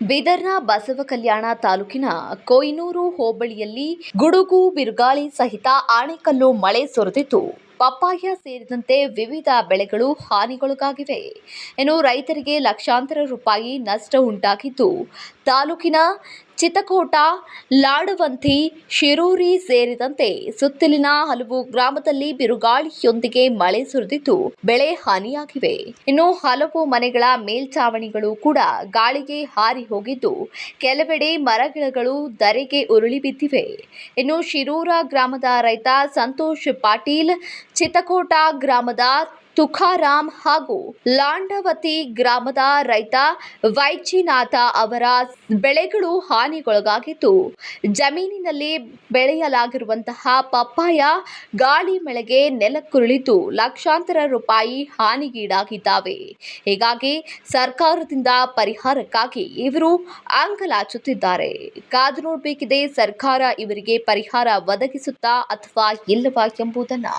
ಬೀದರ್ನ ಬಸವ ಕಲ್ಯಾಣ ತಾಲೂಕಿನ ಕೊಯ್ನೂರು ಹೋಬಳಿಯಲ್ಲಿ ಗುಡುಗು, ಬಿರುಗಾಳಿ ಸಹಿತ ಆಣೆಕಲ್ಲು ಮಳೆ ಸುರಿದಿದ್ದು, ಪಪ್ಪಾಯ ಸೇರಿದಂತೆ ವಿವಿಧ ಬೆಳೆಗಳು ಹಾನಿಗೊಳಗಾಗಿವೆ. ಇನ್ನು ರೈತರಿಗೆ ಲಕ್ಷಾಂತರ ರೂಪಾಯಿ ನಷ್ಟ ಉಂಟಾಗಿದ್ದು, ತಾಲೂಕಿನ ಚಿತ್ತಕೋಟ ಲಾಡುವಂತಿ ಶಿರೂರಿ ಸೇರಿದಂತೆ ಸುತ್ತಲಿನ ಹಲವು ಗ್ರಾಮದಲ್ಲಿ ಬಿರುಗಾಳಿಯೊಂದಿಗೆ ಮಳೆ ಸುರಿದಿದ್ದು, ಬೆಳೆ ಹಾನಿಯಾಗಿವೆ. ಇನ್ನು ಹಲವು ಮನೆಗಳ ಮೇಲ್ಛಾವಣಿಗಳು ಕೂಡ ಗಾಳಿಗೆ ಹಾರಿ ಹೋಗಿದ್ದು, ಕೆಲವೆಡೆ ಮರಗಿಡಗಳು ಧರೆಗೆ ಉರುಳಿ ಬಿದ್ದಿವೆ. ಇನ್ನು ಶಿರೂರ ಗ್ರಾಮದ ರೈತ ಸಂತೋಷ್ ಪಾಟೀಲ್, ಚಿತ್ತಕೋಟ ಗ್ರಾಮದ ತುಕಾರಾಮ್ ಹಾಗೂ ಲಾಂಡವತಿ ಗ್ರಾಮದ ರೈತ ವೈಚಿನಾಥ ಅವರ ಬೆಳೆಗಳು ಹಾನಿಗೊಳಗಾಗಿದ್ದು, ಜಮೀನಿನಲ್ಲಿ ಬೆಳೆಯಲಾಗಿರುವಂತಹ ಪಪ್ಪಾಯ ಗಾಳಿ ಮಳೆಗೆ ನೆಲಕ್ಕುರುಳಿದ್ದು ಲಕ್ಷಾಂತರ ರೂಪಾಯಿ ಹಾನಿಗೀಡಾಗಿದ್ದಾವೆ. ಹೀಗಾಗಿ ಸರ್ಕಾರದಿಂದ ಪರಿಹಾರಕ್ಕಾಗಿ ಇವರು ಅಂಗಲಾಚುತ್ತಿದ್ದಾರೆ. ಕಾದು ನೋಡಬೇಕಿದೆ, ಸರ್ಕಾರ ಇವರಿಗೆ ಪರಿಹಾರ ಒದಗಿಸುತ್ತಾ ಅಥವಾ ಇಲ್ಲವಾ ಎಂಬುದನ್ನು.